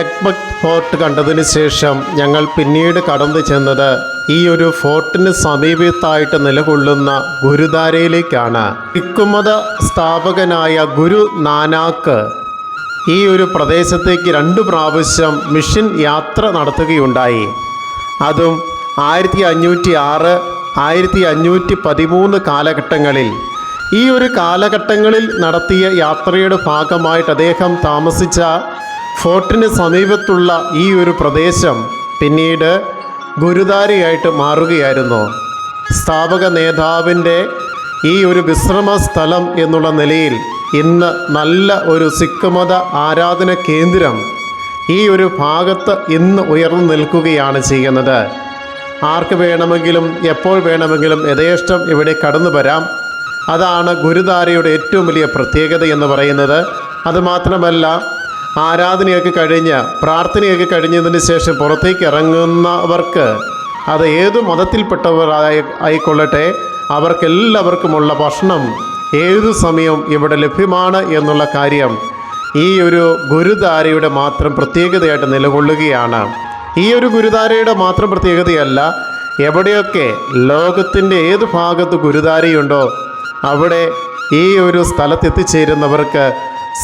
എക്ബക് fort കണ്ടതിന് ശേഷം ഞങ്ങൾ പിന്നീട് കടന്നു ചെന്നത് ഈ ഒരു ഫോർട്ടിന് സമീപത്തായിട്ട് നിലകൊള്ളുന്ന ഗുരുദാരയിലേക്കാണ്. ഇക്കുമത സ്ഥാപകനായ ഗുരു നാനാക്ക് ഈ ഒരു പ്രദേശത്തേക്ക് രണ്ട് പ്രാവശ്യം മിഷൻ യാത്ര നടത്തുകയുണ്ടായി. അതും ആയിരത്തി അഞ്ഞൂറ്റി ആറ് ആയിരത്തി അഞ്ഞൂറ്റി പതിമൂന്ന് കാലഘട്ടങ്ങളിൽ. ഈ ഒരു കാലഘട്ടങ്ങളിൽ നടത്തിയ യാത്രയുടെ ഭാഗമായിട്ട് അദ്ദേഹം താമസിച്ച ഫോർട്ടിന് സമീപത്തുള്ള ഈ ഒരു പ്രദേശം പിന്നീട് ഗുരുദാരിയായിട്ട് മാറുകയായിരുന്നു. സ്ഥാപക നേതാവിന്റെ ഈ ഒരു വിശ്രമ സ്ഥലം എന്നുള്ള നിലയിൽ ഇന്ന് നല്ല ഒരു സിഖ് മത ആരാധന കേന്ദ്രം ഈ ഒരു ഭാഗത്ത് ഇന്ന് ഉയർന്നു നിൽക്കുകയാണ് ചെയ്യുന്നത്. ആർക്ക് വേണമെങ്കിലും എപ്പോൾ വേണമെങ്കിലും യഥേഷ്ടം ഇവിടെ കടന്നു വരാം. അതാണ് ഗുരുദാരയുടെ ഏറ്റവും വലിയ പ്രത്യേകത എന്ന് പറയുന്നത്. അതുമാത്രമല്ല ആരാധനയൊക്കെ കഴിഞ്ഞ് പ്രാർത്ഥനയൊക്കെ കഴിഞ്ഞതിന് ശേഷം പുറത്തേക്ക് ഇറങ്ങുന്നവർക്ക് അത് ഏത് മതത്തിൽപ്പെട്ടവർ ആയി ആയിക്കൊള്ളട്ടെ അവർക്കെല്ലാവർക്കുമുള്ള ഭക്ഷണം ഏതു സമയവും ഇവിടെ ലഭ്യമാണ് എന്നുള്ള കാര്യം ഈ ഒരു ഗുരുധാരയുടെ മാത്രം പ്രത്യേകതയായിട്ട് നിലകൊള്ളുകയാണ്. ഈ ഒരു ഗുരുധാരയുടെ മാത്രം പ്രത്യേകതയല്ല എവിടെയൊക്കെ ലോകത്തിന്റെ ഏത് ഭാഗത്ത് ഗുരുധാരയുണ്ടോ അവിടെ ഈ ഒരു സ്ഥലത്തെത്തിച്ചേരുന്നവർക്ക്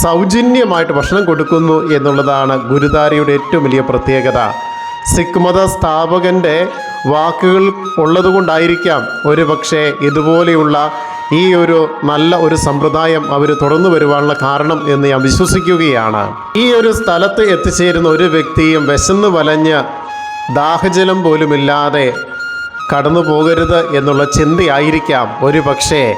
സൗജന്യമായിട്ട് ഭക്ഷണം കൊടുക്കുന്നു എന്നുള്ളതാണ് ഗുരുദാരയുടെ ഏറ്റവും വലിയ പ്രത്യേകത. സിഖ് മത സ്ഥാപകന്റെ വാക്കുകൾ ഉള്ളതുകൊണ്ടായിരിക്കാം ഒരു പക്ഷേ ഇതുപോലെയുള്ള ഈ ഒരു നല്ല ഒരു സമ്പ്രദായം അവർ തുറന്നു വരുവാനുള്ള കാരണം എന്ന് ഞാൻ വിശ്വസിക്കുകയാണ്. ഈ ഒരു സ്ഥലത്ത് എത്തിച്ചേരുന്ന ഒരു വ്യക്തിയും വിശന്ന് വലഞ്ഞ് ദാഹജലം പോലുമില്ലാതെ കടന്നു പോകരുത് എന്നുള്ള ചിന്തയായിരിക്കാം ഒരു പക്ഷേ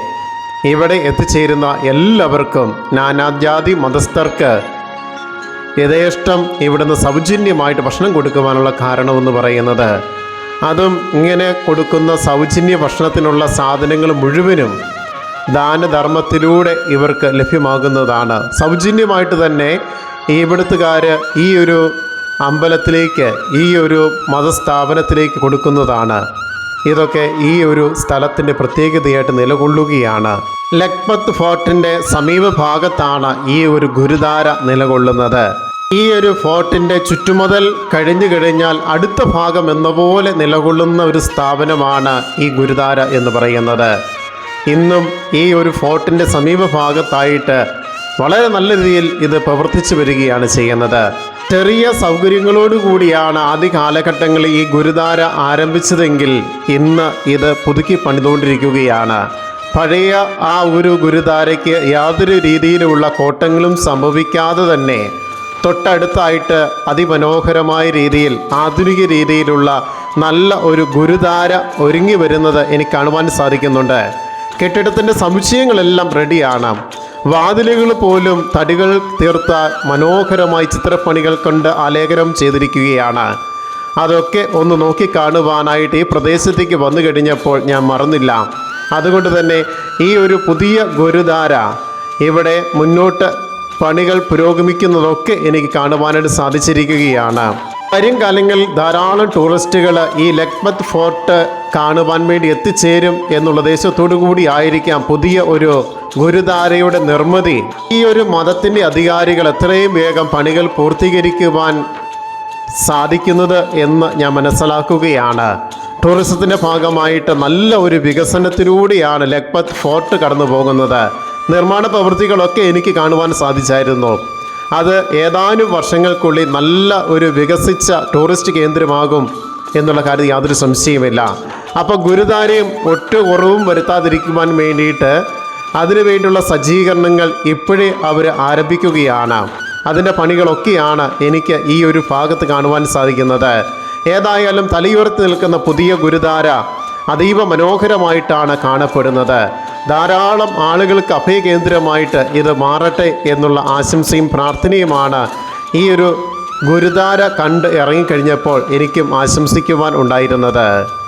ഇവിടെ എത്തിച്ചേരുന്ന എല്ലാവർക്കും നാനാജാതി മതസ്ഥർക്ക് യഥേഷ്ടം ഇവിടുന്ന് സൗജന്യമായിട്ട് ഭക്ഷണം കൊടുക്കുവാനുള്ള കാരണമെന്ന് പറയുന്നത്. അതും ഇങ്ങനെ കൊടുക്കുന്ന സൗജന്യ ഭക്ഷണത്തിനുള്ള സാധനങ്ങൾ മുഴുവനും ദാനധർമ്മത്തിലൂടെ ഇവർക്ക് ലഭ്യമാകുന്നതാണ്. സൗജന്യമായിട്ട് തന്നെ ഇവിടുത്തുകാർ ഈ ഒരു അമ്പലത്തിലേക്ക് ഈ ഒരു മതസ്ഥാപനത്തിലേക്ക് കൊടുക്കുന്നതാണ്. ഇതൊക്കെ ഈ ഒരു സ്ഥലത്തിന്റെ പ്രത്യേകതയായിട്ട് നിലകൊള്ളുകയാണ്. ലക്പത്ത് ഫോർട്ടിന്റെ സമീപ ഭാഗത്താണ് ഈ ഒരു ഗുരുദ്വാര നിലകൊള്ളുന്നത്. ഈ ഒരു ഫോർട്ടിന്റെ ചുറ്റുമുതൽ കഴിഞ്ഞു കഴിഞ്ഞാൽ അടുത്ത ഭാഗം എന്ന പോലെ നിലകൊള്ളുന്ന ഒരു സ്ഥാപനമാണ് ഈ ഗുരുദ്വാര എന്ന് പറയുന്നത്. ഇന്നും ഈ ഒരു ഫോർട്ടിന്റെ സമീപ ഭാഗത്തായിട്ട് വളരെ നല്ല രീതിയിൽ ഇത് പ്രവർത്തിച്ചു വരികയാണ് ചെയ്യുന്നത്. ചെറിയ സൗകര്യങ്ങളോട് കൂടിയാണ് ആദ്യ കാലഘട്ടങ്ങളിൽ ഈ ഗുരുദ്വാര ആരംഭിച്ചതെങ്കിൽ ഇന്ന് ഇത് പുതുക്കി പണിതുകൊണ്ടിരിക്കുകയാണ്. പഴയ ആ ഒരു ഗുരുദ്വാരയ്ക്ക് യാതൊരു രീതിയിലുള്ള കോട്ടങ്ങളും സംഭവിക്കാതെ തന്നെ തൊട്ടടുത്തായിട്ട് അതിമനോഹരമായ രീതിയിൽ ആധുനിക രീതിയിലുള്ള നല്ല ഒരു ഗുരുദ്വാര ഒരുങ്ങി വരുന്നത് എനിക്ക് കാണുവാൻ സാധിക്കുന്നുണ്ട്. കെട്ടിടത്തിന്റെ സമുച്ചയങ്ങളെല്ലാം റെഡിയാണ്. വാതിലുകൾ പോലും തടികൾ തീർത്ത മനോഹരമായി ചിത്രപ്പണികൾ കൊണ്ട് ആലേഖനം ചെയ്തിരിക്കുകയാണ്. അതൊക്കെ ഒന്ന് നോക്കി കാണുവാനായിട്ട് ഈ പ്രദേശത്തേക്ക് വന്നു കഴിഞ്ഞപ്പോൾ ഞാൻ മറന്നില്ല. അതുകൊണ്ട് തന്നെ ഈ ഒരു പുതിയ ഗുരുദാര ഇവിടെ മുന്നോട്ട് പണികൾ പുരോഗമിക്കുന്നതൊക്കെ എനിക്ക് കാണുവാനായിട്ട് സാധിച്ചിരിക്കുകയാണ്. വരും കാലങ്ങളിൽ ധാരാളം ടൂറിസ്റ്റുകൾ ഈ ലക്മത് ഫോർട്ട് കാണുവാൻ വേണ്ടി എത്തിച്ചേരും എന്നുള്ള ദേശത്തോടു കൂടി ആയിരിക്കാം പുതിയ ഒരു ഗുരുധാരയുടെ നിർമ്മിതി. ഈ ഒരു മതത്തിന്റെ അധികാരികൾ എത്രയും വേഗം പണികൾ പൂർത്തീകരിക്കുവാൻ സാധിക്കുന്നത് എന്ന് ഞാൻ മനസ്സിലാക്കുകയാണ്. ടൂറിസത്തിന്റെ ഭാഗമായിട്ട് നല്ല ഒരു വികസനത്തിലൂടെയാണ് ലക്പത് ഫോർട്ട് കടന്നു പോകുന്നത് നിർമ്മാണ പ്രവൃത്തികളൊക്കെ എനിക്ക് കാണുവാൻ സാധിച്ചായിരുന്നു. അത് ഏതാനും വർഷങ്ങൾക്കുള്ളിൽ നല്ല ഒരു വികസിച്ച ടൂറിസ്റ്റ് കേന്ദ്രമാകും എന്നുള്ള കാര്യം യാതൊരു സംശയവുമില്ല. അപ്പോൾ ഗുരുദ്വാരയും ഒറ്റ കുറവും വരുത്താതിരിക്കുവാൻ വേണ്ടിയിട്ട് അതിനുവേണ്ടിയുള്ള സജ്ജീകരണങ്ങൾ ഇപ്പോഴേ അവർ ആരംഭിക്കുകയാണ്. അതിന്റെ പണികളൊക്കെയാണ് എനിക്ക് ഈ ഒരു ഭാഗത്ത് കാണുവാൻ സാധിക്കുന്നത്. ഏതായാലും തലയുയർത്തി നിൽക്കുന്ന പുതിയ ഗുരുദ്വാര അതീവ മനോഹരമായിട്ടാണ് കാണപ്പെടുന്നത്. ധാരാളം ആളുകൾക്ക് അഭയകേന്ദ്രമായിട്ട് ഇത് മാറട്ടെ എന്നുള്ള ആശംസയും പ്രാർത്ഥനയുമാണ് ഈ ഒരു ഗുരുദാര കണ്ട് ഇറങ്ങിക്കഴിഞ്ഞപ്പോൾ എനിക്കും ആശംസിക്കുവാൻ ഉണ്ടായിരുന്നത്.